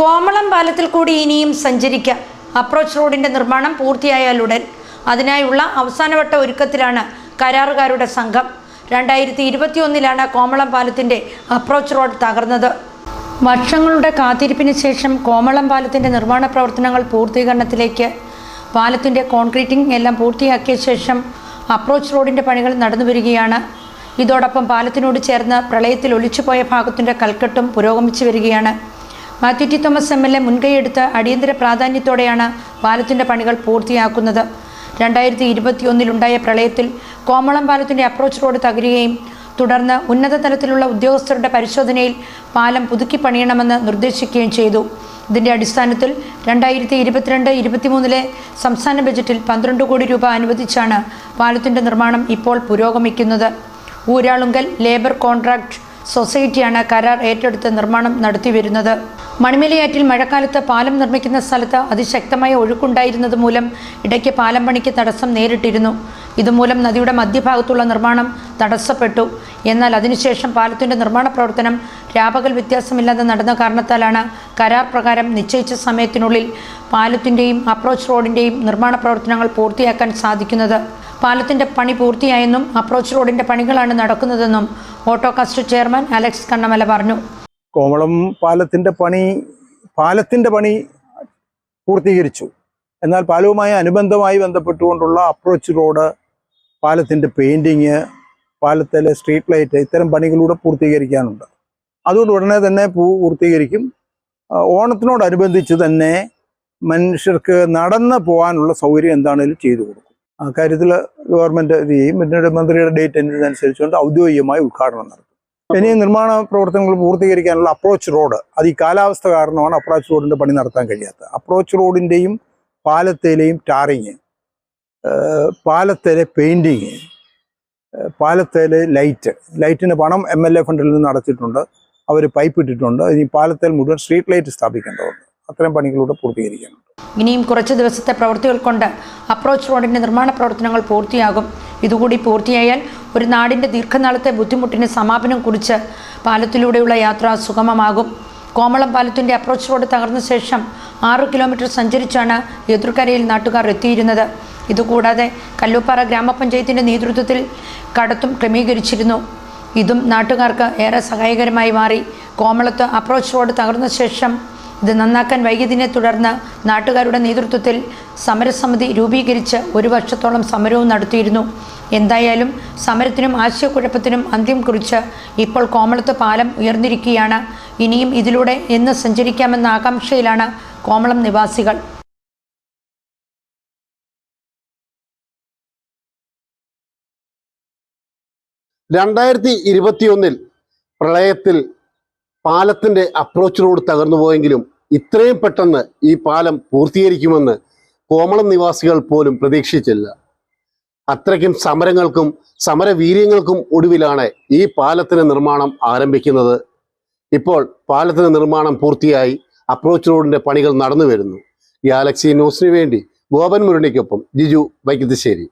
കോമളം പാലത്തിൽ കൂടി ഇനിയും സഞ്ചരിക്കാം. അപ്രോച്ച് റോഡിന്റെ നിർമ്മാണം പൂർത്തിയായാലുടൻ അതിനായുള്ള അവസാനവട്ട ഒരുക്കത്തിലാണ് കരാറുകാരുടെ സംഘം. രണ്ടായിരത്തി ഇരുപത്തിയൊന്നിലാണ് കോമളം പാലത്തിന്റെ അപ്രോച്ച് റോഡ് തകർന്നത്. വർഷങ്ങളുടെ കാത്തിരിപ്പിന് ശേഷം കോമളം പാലത്തിന്റെ നിർമ്മാണ പ്രവർത്തനങ്ങൾ പൂർത്തീകരണത്തിലേക്ക്. പാലത്തിന്റെ കോൺക്രീറ്റിംഗ് എല്ലാം പൂർത്തിയാക്കിയ ശേഷം അപ്രോച്ച് റോഡിന്റെ പണികൾ നടന്നു വരികയാണ് ഇതോടൊപ്പം പാലത്തിനോട് ചേർന്ന് പ്രളയത്തിൽ ഒലിച്ചുപോയ ഭാഗത്തിന്റെ കൽക്കെട്ടും പുരോഗമിച്ചു വരികയാണ്. Mathew T Thomas M L A മുൻകൈയെടുത്ത് അടിയന്തര പ്രാധാന്യത്തോടെയാണ് പാലത്തിന്റെ പണികൾ പൂർത്തിയാക്കുന്നത്. രണ്ടായിരത്തി ഇരുപത്തിയൊന്നിലുണ്ടായ പ്രളയത്തിൽ കോമളം പാലത്തിന്റെ അപ്രോച്ച് റോഡ് തകരുകയും തുടർന്ന് ഉന്നത തലത്തിലുള്ള ഉദ്യോഗസ്ഥരുടെ പരിശോധനയിൽ പാലം പുതുക്കി പണിയണമെന്ന് നിർദ്ദേശിക്കുകയും ചെയ്തു. ഇതിന്റെ അടിസ്ഥാനത്തിൽ രണ്ടായിരത്തി ഇരുപത്തിരണ്ട് ഇരുപത്തിമൂന്നിലെ സംസ്ഥാന ബജറ്റിൽ പന്ത്രണ്ട് കോടി രൂപ അനുവദിച്ചാണ് പാലത്തിന്റെ നിർമ്മാണം ഇപ്പോൾ പുരോഗമിക്കുന്നത്. ഊരാളുങ്കൽ ലേബർ കോൺട്രാക്ട് സൊസൈറ്റിയാണ് കരാർ ഏറ്റെടുത്ത് നിർമ്മാണം നടത്തിവരുന്നത്. മണിമലയാറ്റിൽ മഴക്കാലത്ത് പാലം നിർമ്മിക്കുന്ന സ്ഥലത്ത് അതിശക്തമായ ഒഴുക്കുണ്ടായിരുന്നത് മൂലം ഇടയ്ക്ക് പാലം പണിക്ക് തടസ്സം നേരിട്ടിരുന്നു. ഇതുമൂലം നദിയുടെ മധ്യഭാഗത്തുള്ള നിർമ്മാണം തടസ്സപ്പെട്ടു. എന്നാൽ അതിനുശേഷം പാലത്തിന്റെ നിർമ്മാണ പ്രവർത്തനം രാപകൽ വ്യത്യാസമില്ലാതെ നടന്ന കാരണത്താലാണ് കരാർ പ്രകാരം നിശ്ചയിച്ച സമയത്തിനുള്ളിൽ പാലത്തിന്റെയും അപ്രോച്ച് റോഡിന്റെയും നിർമ്മാണ പ്രവർത്തനങ്ങൾ പൂർത്തിയാക്കാൻ സാധിക്കുന്നത്. പാലത്തിന്റെ പണി പൂർത്തിയായെന്നും അപ്രോച്ച് റോഡിന്റെ പണികളാണ് നടക്കുന്നതെന്നും ഓട്ടോകാസ്റ്റ് ചെയർമാൻ അലക്സ് കണ്ണമല പറഞ്ഞു. കോമളം പാലത്തിന്റെ പണി പാലത്തിന്റെ പണി പൂർത്തീകരിച്ചു. എന്നാൽ പാലവുമായി അനുബന്ധമായി ബന്ധപ്പെട്ടുകൊണ്ടുള്ള അപ്രോച്ച് റോഡ് പാലത്തിന്റെ പെയിന്റിങ് പാലത്തിലെ സ്ട്രീറ്റ് ലൈറ്റ് ഇത്തരം പണികളൂടെ പൂർത്തീകരിക്കാനുണ്ട്. അതുകൊണ്ട് ഉടനെ തന്നെ പൂർത്തീകരിക്കും. ഓണത്തിനോടനുബന്ധിച്ച് തന്നെ മനുഷ്യർക്ക് നടന്ന് പോകാനുള്ള സൗകര്യം എന്താണേലും ചെയ്തു കൊടുക്കും. ആ കാര്യത്തിൽ ഗവൺമെന്റ് ഇത് ചെയ്യും? പിന്നീട് മന്ത്രിയുടെ ഡേറ്റ് അനുസരിച്ചുകൊണ്ട് ഔദ്യോഗികമായി ഉദ്ഘാടനം നടത്തും. ഇനി നിർമ്മാണ പ്രവർത്തനങ്ങൾ പൂർത്തീകരിക്കാനുള്ള അപ്രോച്ച് റോഡ് അത് ഈ കാലാവസ്ഥ കാരണമാണ് അപ്രോച്ച് റോഡിന്റെ പണി നടത്താൻ കഴിയാത്തത്. അപ്രോച്ച് റോഡിന്റെയും പാലത്തേലെയും ടാറിങ് പാലത്തേലെ പെയിന്റിങ് പാലത്തേലെ ലൈറ്റ് ലൈറ്റിന് പണം എം എൽ എ ഫണ്ടിൽ നിന്ന് നടത്തിയിട്ടുണ്ട്. അവർ പൈപ്പ് ഇട്ടിട്ടുണ്ട്. ഇനി പാലത്തേൽ മുഴുവൻ സ്ട്രീറ്റ് ലൈറ്റ് സ്ഥാപിക്കേണ്ടതുണ്ട്. അത്തരം പണികളൂടെ പൂർത്തീകരിക്കാനുണ്ട്. ഇനിയും കുറച്ച് ദിവസത്തെ പ്രവൃത്തികൾ കൊണ്ട് അപ്രോച്ച് റോഡിന്റെ നിർമ്മാണ പ്രവർത്തനങ്ങൾ പൂർത്തിയാകും. ഇതുകൂടി പൂർത്തിയായാൽ ഒരു നാടിന്റെ ദീർഘനാളത്തെ ബുദ്ധിമുട്ടിന് സമാപനം കുറിച്ച് പാലത്തിലൂടെയുള്ള യാത്ര സുഗമമാകും. കോമളം പാലത്തിന്റെ അപ്രോച്ച് റോഡ് തകർന്ന ശേഷം ആറ് കിലോമീറ്റർ സഞ്ചരിച്ചാണ് എതിർക്കരയിൽ നാട്ടുകാർ എത്തിയിരുന്നത്. ഇതുകൂടാതെ കല്ലൂപ്പാറ ഗ്രാമപഞ്ചായത്തിന്റെ നേതൃത്വത്തിൽ കടത്തും ക്രമീകരിച്ചിരുന്നു. ഇതും നാട്ടുകാർക്ക് ഏറെ സഹായകരമായി മാറി. കോമളത്ത് അപ്രോച്ച് റോഡ് തകർന്ന ശേഷം ഇത് നന്നാക്കാൻ വൈകിയതിനെ തുടർന്ന് നാട്ടുകാരുടെ നേതൃത്വത്തിൽ സമരസമിതി രൂപീകരിച്ച് ഒരു വർഷത്തോളം സമരവും നടത്തിയിരുന്നു. എന്തായാലും സമരത്തിനും ആശയക്കുഴപ്പത്തിനും അന്ത്യം കുറിച്ച് ഇപ്പോൾ കോമളത്ത് പാലം ഉയർന്നിരിക്കുകയാണ്. ഇനിയും ഇതിലൂടെ എന്ന് സഞ്ചരിക്കാമെന്ന ആകാംക്ഷയിലാണ് കോമളം നിവാസികൾ. രണ്ടായിരത്തി ഇരുപത്തിയൊന്നിൽ പ്രളയത്തിൽ പാലത്തിന്റെ അപ്രോച്ച് റോഡ് തകർന്നു പോയെങ്കിലും ഇത്രയും പെട്ടെന്ന് ഈ പാലം പൂർത്തീകരിക്കുമെന്ന് കോമളം നിവാസികൾ പോലും പ്രതീക്ഷിച്ചില്ല. അത്രയ്ക്കും സമരങ്ങൾക്കും സമരവീര്യങ്ങൾക്കും ഒടുവിലാണ് ഈ പാലത്തിന് നിർമ്മാണം ആരംഭിക്കുന്നത്. ഇപ്പോൾ പാലത്തിന് നിർമ്മാണം പൂർത്തിയായി അപ്രോച്ച് റോഡിന്റെ പണികൾ നടന്നു വരുന്നു ഗാലക്സി ന്യൂസിന് വേണ്ടി ഗോപൻ മുരളിക്കൊപ്പം ജിജു വൈക്കത്തശ്ശേരി